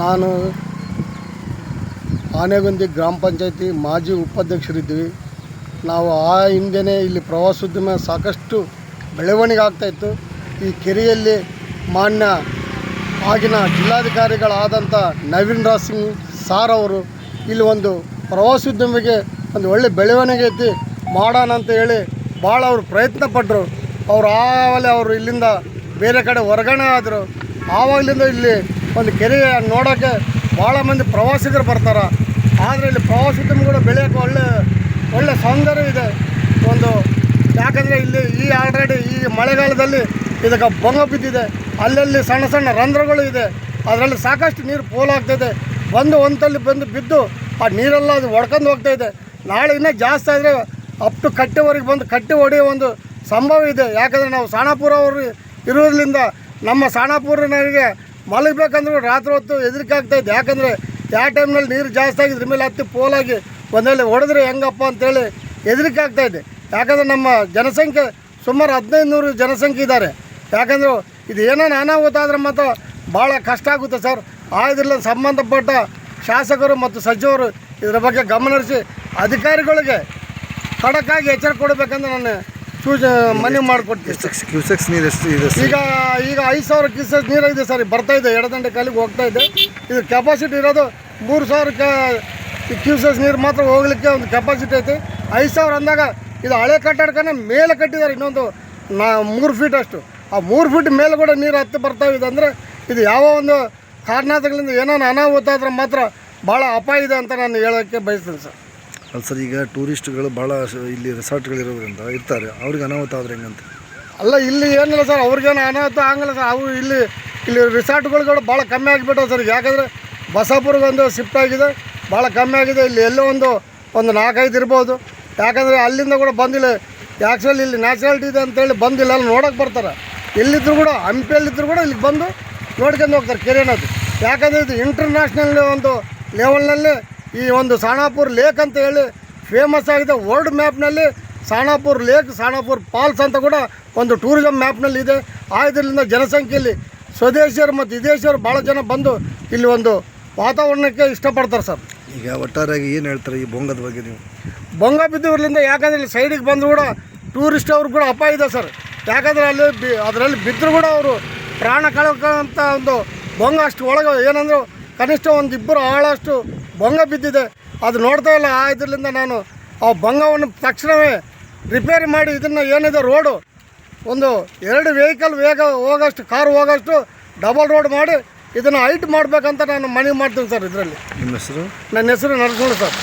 ನಾನು ಆನೆಗುಂದಿ ಗ್ರಾಮ ಪಂಚಾಯತಿ ಮಾಜಿ ಉಪಾಧ್ಯಕ್ಷರಿದ್ದೀವಿ. ನಾವು ಆ ಹಿಂದೆಯೇ ಇಲ್ಲಿ ಪ್ರವಾಸೋದ್ಯಮ ಸಾಕಷ್ಟು ಬೆಳವಣಿಗೆ ಆಗ್ತಾಯಿತ್ತು ಈ ಕೆರೆಯಲ್ಲಿ ಮಾನ್ಯ ಆಗಿನ ಜಿಲ್ಲಾಧಿಕಾರಿಗಳಾದಂಥ ನವೀನ್ ರಾಜ್ ಸಿಂಗ್ ಸಾರ್ ಅವರು ಇಲ್ಲಿ ಒಂದು ಪ್ರವಾಸೋದ್ಯಮಿಗೆ ಒಂದು ಒಳ್ಳೆ ಬೆಳವಣಿಗೆ ಐತಿ, ಮಾಡೋಣ ಅಂತ ಹೇಳಿ ಭಾಳ ಅವರು ಪ್ರಯತ್ನ ಪಟ್ಟರು ಅವ್ರು ಆವಾಗಲೇ ಅವರು ಇಲ್ಲಿಂದ ಬೇರೆ ಕಡೆ ಹೊರಗಣೆ ಆದರು. ಆವಾಗಲಿಂದ ಇಲ್ಲಿ ಒಂದು ಕೆರೆ ನೋಡೋಕ್ಕೆ ಭಾಳ ಮಂದಿ ಪ್ರವಾಸಿಗರು ಬರ್ತಾರೆ. ಆದರೆ ಇಲ್ಲಿ ಪ್ರವಾಸೋದ್ಯಮಗಳು ಬೆಳೆಯೋಕೆ ಒಳ್ಳೆ ಒಳ್ಳೆ ಸೌಂದರ್ಯ ಇದೆ. ಒಂದು ಯಾಕಂದರೆ ಇಲ್ಲಿ ಈ ಆಲ್ರೆಡಿ ಈ ಮಳೆಗಾಲದಲ್ಲಿ ಇದಕ್ಕೆ ಬೊಂಗ ಬಿದ್ದಿದೆ. ಅಲ್ಲಲ್ಲಿ ಸಣ್ಣ ಸಣ್ಣ ರಂಧ್ರಗಳು ಇದೆ. ಅದರಲ್ಲಿ ಸಾಕಷ್ಟು ನೀರು ಪೋಲಾಗ್ತಿದೆ ಬಂದು ಒಂದಲ್ಲಿ ಬಂದು ಬಿದ್ದು ಆ ನೀರೆಲ್ಲ ಅದು ಒಡ್ಕೊಂಡು ಹೋಗ್ತಾ ಇದೆ. ನಾಳೆ ಇನ್ನೂ ಜಾಸ್ತಿ ಆದರೆ ಅಪ್ ಟು ಕಟ್ಟೆವರೆಗೆ ಬಂದು ಕಟ್ಟೆ ಹೊಡೆಯೋ ಒಂದು ಸಂಭವ ಇದೆ. ಯಾಕಂದರೆ ನಾವು ಸಾಣಾಪುರ ಅವರು ಇರೋದ್ರಿಂದ ನಮ್ಮ ಸಾಣಾಪುರನವರಿಗೆ ಮಲಗಬೇಕಂದ್ರೂ ರಾತ್ರಿ ಹೊತ್ತು ಹೆದರಿಕೆ ಇದೆ. ಯಾಕಂದರೆ ಯಾವ ಟೈಮ್ನಲ್ಲಿ ನೀರು ಜಾಸ್ತಿ ಆಗಿದ್ರ ಮೇಲೆ ಹತ್ತಿ ಪೋಲಾಗಿ ಒಂದೇಳಿ ಹೊಡೆದ್ರೆ ಹೆಂಗಪ್ಪ ಅಂತೇಳಿ ಹೆದರಿಕೆ ಆಗ್ತಾಯಿದೆ ಯಾಕಂದರೆ ನಮ್ಮ ಜನಸಂಖ್ಯೆ ಸುಮಾರು ಹದಿನೈದು ನೂರು ಜನಸಂಖ್ಯೆ ಇದ್ದಾರೆ. ಯಾಕಂದ್ರೆ ಇದು ಏನೋ ಅನಾಹುತ ಆದರೆ ಮಾತ್ರ ಭಾಳ ಕಷ್ಟ ಆಗುತ್ತೆ ಸರ್. ಆ ಸಂಬಂಧಪಟ್ಟ ಶಾಸಕರು ಮತ್ತು ಸಚಿವರು ಇದರ ಬಗ್ಗೆ ಗಮನಹರಿಸಿ ಅಧಿಕಾರಿಗಳಿಗೆ ಖಡಕ್ಕಾಗಿ ಎಚ್ಚರಿಕೆ ಕೊಡಬೇಕಂದ್ರೆ ನಾನು ಸೂಚ ಮನವಿ ಮಾಡಿಕೊಡ್ತೀವಿ. ಕ್ಯೂಸೆಕ್ಸ್ ನೀರು ಎಷ್ಟು ಇದೆ? ಈಗ ಈಗ ಐದು ಸಾವಿರ ಸರ್ ಬರ್ತಾ ಇದೆ ಎಡದಂಡೆ ಕಾಲಿಗೆ ಹೋಗ್ತಾ ಇದೆ. ಇದು ಕೆಪಾಸಿಟಿ ಇರೋದು ಮೂರು ಸಾವಿರ ಕ್ಯೂಸಸ್ ನೀರು ಮಾತ್ರ ಹೋಗ್ಲಿಕ್ಕೆ ಒಂದು ಕೆಪಾಸಿಟಿ ಐತೆ. ಐದು ಸಾವಿರ ಅಂದಾಗ ಇದು ಹಳೆ ಕಟ್ಟಡಕ್ಕನೇ ಮೇಲೆ ಕಟ್ಟಿದ್ದಾರೆ ಇನ್ನೊಂದು ನಾ ಮೂರು ಫೀಟ್ ಅಷ್ಟು. ಆ ಮೂರು ಫೀಟ್ ಮೇಲೆ ಕೂಡ ನೀರು ಹತ್ತಿ ಬರ್ತಾ ಇದೆ ಅಂದರೆ ಇದು ಯಾವ ಒಂದು ಕಾರಣಗಳಿಂದ ಏನೋ ಅನಾಹುತ ಆದರೆ ಮಾತ್ರ ಭಾಳ ಅಪಾಯ ಇದೆ ಅಂತ ನಾನು ಹೇಳೋಕ್ಕೆ ಬಯಸ್ತೀನಿ ಸರ್. ಅಲ್ಲ ಸರ್ ಈಗ ಟೂರಿಸ್ಟ್ಗಳು ಭಾಳ ಇಲ್ಲಿ ರೆಸಾರ್ಟ್ಗಳಿರೋದ್ರಿಂದ ಇರ್ತಾರೆ. ಅವ್ರಿಗೆ ಅನಾಹುತ ಆದ್ರೆ ಹೆಂಗಂತ? ಅಲ್ಲ, ಇಲ್ಲಿ ಏನಿಲ್ಲ ಸರ್, ಅವ್ರಿಗೇನು ಅನಾಹುತ ಆಗಲ್ಲ ಸರ್. ಅವು ಇಲ್ಲಿ ಇಲ್ಲಿ ರಿಸಾರ್ಟ್ಗಳು ಭಾಳ ಕಮ್ಮಿ ಆಗಿಬಿಟ್ಟವು ಸರ್. ಯಾಕಂದರೆ ಬಸಾಪುರ್ಗೆ ಒಂದು ಶಿಫ್ಟ್ ಆಗಿದೆ, ಭಾಳ ಕಮ್ಮಿ ಆಗಿದೆ. ಇಲ್ಲಿ ಎಲ್ಲೋ ಒಂದು ಒಂದು ನಾಲ್ಕೈದು ಇರ್ಬೋದು. ಯಾಕಂದರೆ ಅಲ್ಲಿಂದ ಕೂಡ ಬಂದಿಲ್ಲ. ಆ್ಯಕ್ಚುಲಿ ಇಲ್ಲಿ ನ್ಯಾಚುರಾಲಿಟಿ ಇದೆ ಅಂತೇಳಿ ಬಂದಿಲ್ಲ. ಅಲ್ಲಿ ನೋಡೋಕೆ ಬರ್ತಾರೆ. ಎಲ್ಲಿದ್ದರೂ ಕೂಡ ಹಂಪಿಯಲ್ಲಿದ್ದರೂ ಕೂಡ ಇಲ್ಲಿಗೆ ಬಂದು ನೋಡ್ಕೊಂಡು ಹೋಗ್ತಾರೆ ಕೆರೆನದು. ಯಾಕಂದರೆ ಇದು ಇಂಟರ್ನ್ಯಾಷನಲ್ ಒಂದು ಲೆವೆಲ್ನಲ್ಲಿ ಈ ಒಂದು ಸಾಣಾಪುರ್ ಲೇಕ್ ಅಂತ ಹೇಳಿ ಫೇಮಸ್ ಆಗಿದೆ ವರ್ಲ್ಡ್ ಮ್ಯಾಪ್ನಲ್ಲಿ ಸಾಣಾಪುರ್ ಲೇಕ್ ಸಾಣಾಪುರ್ ಫಾಲ್ಸ್ ಅಂತ ಕೂಡ ಒಂದು ಟೂರಿಸಂ ಮ್ಯಾಪ್ನಲ್ಲಿ ಇದೆ. ಆದ್ದರಿಂದ ಜನಸಂಖ್ಯೆಯಲ್ಲಿ ಸ್ವದೇಶಿಯರು ಮತ್ತು ವಿದೇಶಿಯರು ಭಾಳ ಜನ ಬಂದು ಇಲ್ಲಿ ಒಂದು ವಾತಾವರಣಕ್ಕೆ ಇಷ್ಟಪಡ್ತಾರೆ ಸರ್. ಈಗ ಒಟ್ಟಾರೆಯಾಗಿ ಏನು ಹೇಳ್ತಾರೆ ಈ ಬೊಂಗದ ಬಗ್ಗೆ ನೀವು? ಬೊಂಗ ಬಿದ್ದವ್ರಲಿಂದ ಯಾಕಂದರೆ ಇಲ್ಲಿ ಸೈಡಿಗೆ ಬಂದರೂ ಕೂಡ ಟೂರಿಸ್ಟ್ ಅವ್ರಿಗೆ ಕೂಡ ಅಪಾಯ ಇದೆ ಸರ್. ಯಾಕಂದರೆ ಅಲ್ಲಿ ಬಿ ಅದರಲ್ಲಿ ಬಿದ್ದರೂ ಕೂಡ ಅವರು ಪ್ರಾಣ ಕಳ್ಕೊಳ್ಳೋಂಥ ಒಂದು ಬೊಂಗ ಅಷ್ಟು ಒಳಗೆ ಏನಂದ್ರೆ ಕನಿಷ್ಠ ಒಂದು ಇಬ್ಬರು ಆಳಷ್ಟು ಬೊಂಗ ಬಿದ್ದಿದೆ. ಅದು ನೋಡ್ತಾ ಇಲ್ಲ. ಆ ಇದರಿಂದ ನಾನು ಆ ಭಂಗವನ್ನು ತಕ್ಷಣವೇ ರಿಪೇರಿ ಮಾಡಿ ಇದನ್ನು ಏನಿದೆ ರೋಡು ಒಂದು ಎರಡು ವೆಹಿಕಲ್ ವೇಗ ಹೋಗೋಷ್ಟು ಕಾರ್ ಹೋಗೋಷ್ಟು ಡಬಲ್ ರೋಡ್ ಮಾಡಿ ಇದನ್ನು ಹೈಟ್ ಮಾಡಬೇಕಂತ ನಾನು ಮನವಿ ಮಾಡ್ತೀನಿ ಸರ್ ಇದರಲ್ಲಿ. ನಿಮ್ಮ ಹೆಸರು? ನನ್ನ ಹೆಸರು ನರಸಿಂಹ ಸರ್.